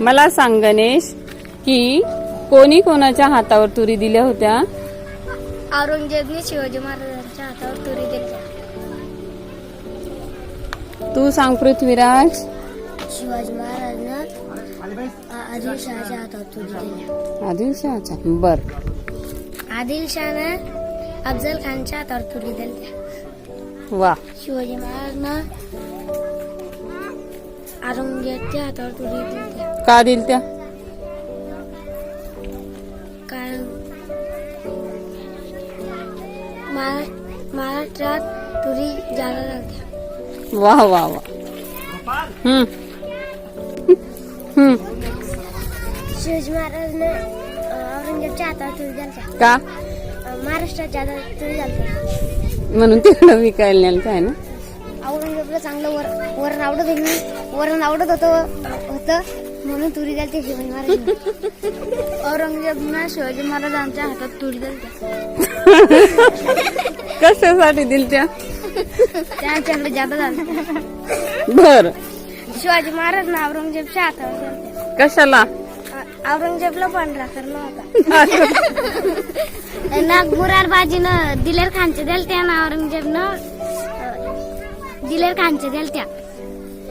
मला सांग गणेश की कोणी कोणाच्या हातावर तुरी दिल्या होत्या? औरंगजेबने शिवाजी महाराजांच्या हातावर तुरी दिली तू सांग पृथ्वीराज. शिवाजी महाराजांना आदिलशहाच्या हातावर तुरी दिली आदिलशहाचा बर. आदिलशहानं अफजल खानच्या हातावर तुरी दिली वा. शिवाजी महाराजांना औरंगजेबच्या हातावर तुरी दिली का दिल त्या? कारण महारा- महाराष्ट्रात तुरी जागा लागल्या वा वा वा. हम्म. हम्म. शिवाजी महाराजने औरंगजेबच्या हातावर तुरी दिल्या का? महाराष्ट्राच्या हातावर तुरी दिल्या म्हणून तिकडं विकायला नेलं काय ना? औरंगजेबला चांगलं वर वरण आवडत होतं वरण आवडत होतं होतं. म्हणून तुरी द्याल शिवाजी महाराज. औरंगजेबना शिवाजी महाराजांच्या हातात तुरी द्याल कशासाठी दिल त्या? त्यांच्याकडे जादा झालं. बर. शिवाजी महाराजना औरंगजेबच्या हातावर कशाला? औरंगजेबला पांढरा करणं होता नागपुरार बाजीनं दिलेर खानचे दिल त्या ना औरंगजेबनं. अं, दिलेर खानचे दिल त्या.